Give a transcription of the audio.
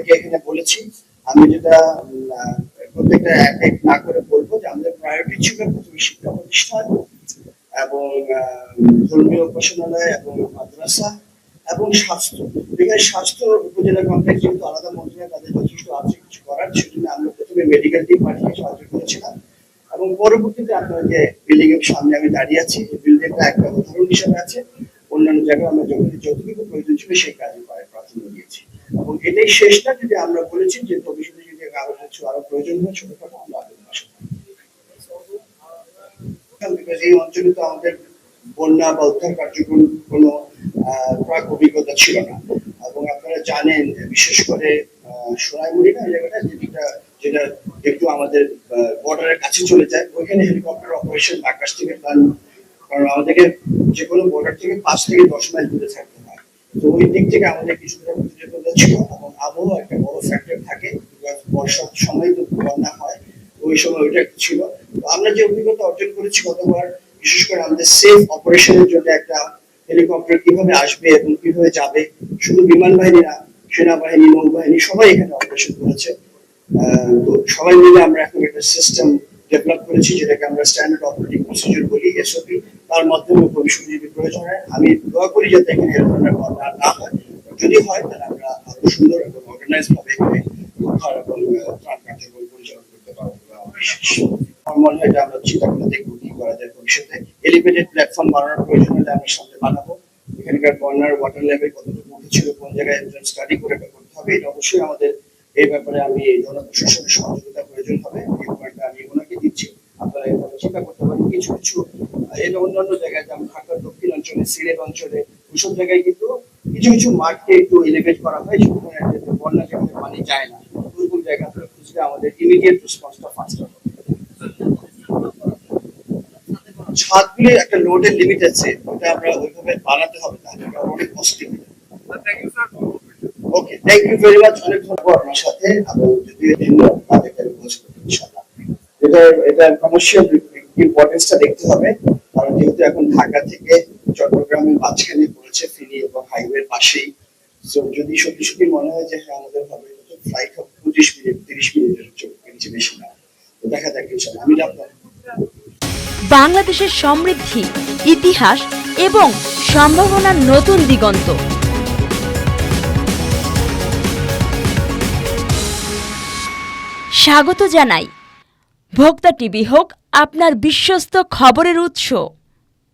এখানে বলেছি, আমি যেটা প্রত্যেকটা এক এক না করে বলব যে আমাদের প্রায়োরিটি ছিল প্রথমে শিক্ষা প্রতিষ্ঠান এবং ধর্মীয় উপাসনালয় এবং মাদ্রাসা এবং স্বাস্থ্য। এখানে স্বাস্থ্য উপজেলা কমপ্লেক্স যেহেতু আলাদা মন্ত্রণালয়, তাদের যথেষ্ট আছে কিছু করার, সেজন্য আমরা প্রথমে মেডিকেল টিম পাঠিয়ে সাহায্য করেছিলাম। এবং পরবর্তীতে আপনারা যে বিল্ডিং এর সামনে আমি দাঁড়িয়ে আছি। এই বিল্ডিংটা একটা উদাহরণ হিসেবে আছে। অন্যান্য জায়গায় আমরা যতটুকু প্রয়োজন ছিল সেই কাজে প্রাধান্য দিয়েছি। এবং এটাই শেষ না, যদি আমরা বলেছি যে ভবিষ্যতে যদি আরও কিছু, আরও প্রয়োজন হয়, ছোটখাটো আমরা এই অঞ্চলে তো আমাদের বন্যা বা উদ্ধার কার্যক্রম কোনো প্রাক অভিজ্ঞতা ছিল না। এবং আপনারা জানেন বিশেষ করে সোনাইমুড়ি না জায়গাটা যেটা যেটা একটু আমাদের বর্ডারের কাছে চলে যায়, ওইখানে হেলিকপ্টার অপারেশন আকাশ থেকে প্ল্যান কারণ আমাদেরকে যে কোনো বর্ডার থেকে পাঁচ থেকে দশ মাইল দূরে থাকতে হয়। তো ওই দিক থেকে আমাদের কিছুটা ছিল এবং আবহাওয়া, একটা বড় ফ্যাক্টর থাকে বর্ষার সময় তো বন্যা হয় ওই সময় ওইটা ছিল। আমরা যে অভিজ্ঞতা অর্জন করেছি গতবার, বিশেষ করে আমাদের সেফ অপারেশনের জন্য একটা হেলিকপ্টার কীভাবে আসবে এবং কীভাবে যাবে, শুধু বিমান বাহিনী না সেনাবাহিনী, নৌবাহিনী, সবাই এখানে অপারেশন করেছে। তো সবাই মিলে আমরা এখন একটা সিস্টেম ডেভেলপ করেছি, যেটাকে আমরা স্ট্যান্ডার্ড অপারেটিং প্রসিডিউর বলি এসওপি তার মাধ্যমে ভবিষ্যতে যদি প্রয়োজন হয় আমি দোয়া করি যাতে এখানে এর ধরনের ঘটনা না হয়। যদি হয়, তাহলে আরও সুন্দর এবং অর্গানাইজ ভাবে কোন জায়গায় স্টাডি করে করতে হবে এটা অবশ্যই আমাদের এই ব্যাপারে আমি জনপ্রশাসনের সহযোগিতা প্রয়োজন হবে এই আমি ওনাকে দিচ্ছি আপনারা চিন্তা করতে পারেন কিছু কিছু এটা অন্যান্য জায়গায় যেমন ঢাকার দক্ষিণ অঞ্চলে, সিলেট অঞ্চলে, ওইসব জায়গায় কিন্তু কিছু কিছু মাঠকে একটু এলিভেট করা হয় সেখানে বন্যা যেখানে পানি যায় না ওইরকম জায়গা থেকে খুঁজলে আমাদের ইমিডিয়েট রেসপন্সটা ফাস্ট হবে। ছাদগুলি একটা লোডের লিমিট আছে, ওটা আমরা ওইভাবে বানাতে হবে, তাহলে অনেক okay thank you very much অনেক ধন্যবাদ আপনার সাথে এবং যদি তাদেরকে এটা এটা কমার্শিয়াল ইম্পর্টেন্সটা দেখতে হবে, কারণ যেহেতু এখন ঢাকা থেকে চট্টগ্রামের মাঝখানে পড়েছে ফিনি হাইওয়ের পাশেই। তো যদি সত্যি সত্যি মনে হয় যে হ্যাঁ আমাদের হবে ফ্লাইট হবে পঁচিশ মিনিট তিরিশ মিনিটের কিছু বেশি না। তো দেখা যাক ইনশাআল্লাহ আমি আপনার বাংলাদেশের সমৃদ্ধি, ইতিহাস এবং সম্ভাবনার নতুন দিগন্ত। স্বাগত জানাই। ভোক্তা টিভি হোক, আপনার বিশ্বস্ত খবরের উৎস।